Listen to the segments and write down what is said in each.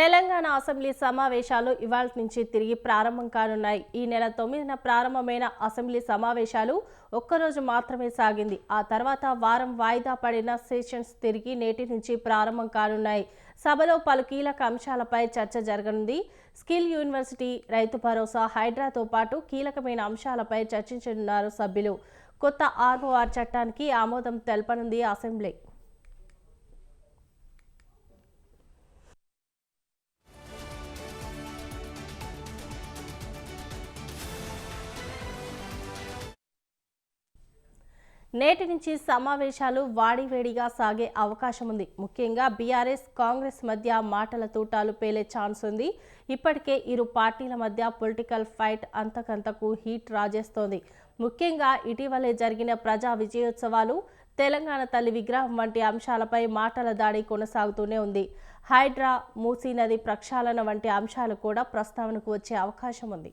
Telangana assembly సమావేశాలు ఇవాళ నుంచి తిరిగి ప్రారంభం కానున్నాయి. ఈ నెల తొమ్మిదిన ప్రారంభమైన అసెంబ్లీ సమావేశాలు ఒక్కరోజు మాత్రమే సాగింది. ఆ తర్వాత వారం వాయిదా పడిన సెషన్స్ తిరిగి నేటి నుంచి ప్రారంభం కానున్నాయి. సభలో పలు కీలక అంశాలపై చర్చ జరగనుంది. స్కిల్ యూనివర్సిటీ రైతు భరోసా హైడ్రాతో పాటు కీలకమైన అంశాలపై చర్చించనున్నారు సభ్యులు. కొత్త ఆర్ఓఆర్ చట్టానికి ఆమోదం తెలపనుంది అసెంబ్లీ. నేటి నుంచి సమావేశాలు వాడివేడిగా సాగే అవకాశం ఉంది. ముఖ్యంగా బీఆర్ఎస్ కాంగ్రెస్ మధ్య మాటల తూటాలు పేలే ఛాన్స్ ఉంది. ఇప్పటికే ఇరు పార్టీల మధ్య పొలిటికల్ ఫైట్ అంతకంతకు హీట్ రాజేస్తోంది. ముఖ్యంగా ఇటీవలే జరిగిన ప్రజా విజయోత్సవాలు తెలంగాణ తల్లి విగ్రహం వంటి అంశాలపై మాటల దాడి కొనసాగుతూనే ఉంది. హైడ్రా మూసీ నది ప్రక్షాళన వంటి అంశాలు కూడా ప్రస్తావనకు వచ్చే అవకాశం ఉంది.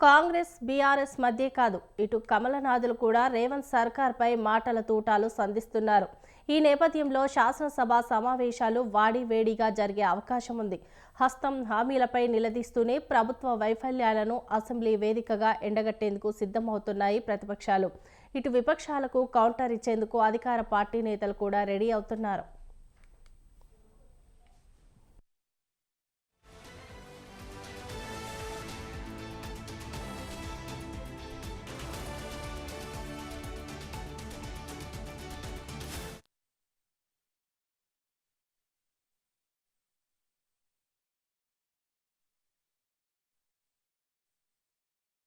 కాంగ్రెస్ బీఆర్ఎస్ మధ్య కాదు. ఇటు కమలనాథులు కూడా రేవంత్ సర్కార్పై మాటల తూటాలు సంధిస్తున్నారు. ఈ నేపథ్యంలో శాసనసభ సమావేశాలు వాడివేడిగా జరిగే అవకాశం ఉంది. హస్తం హామీలపై నిలదీస్తూనే ప్రభుత్వ వైఫల్యాలను అసెంబ్లీ వేదికగా ఎండగట్టేందుకు సిద్ధమవుతున్నాయి ప్రతిపక్షాలు. ఇటు విపక్షాలకు కౌంటర్ ఇచ్చేందుకు అధికార పార్టీ నేతలు కూడా రెడీ అవుతున్నారు.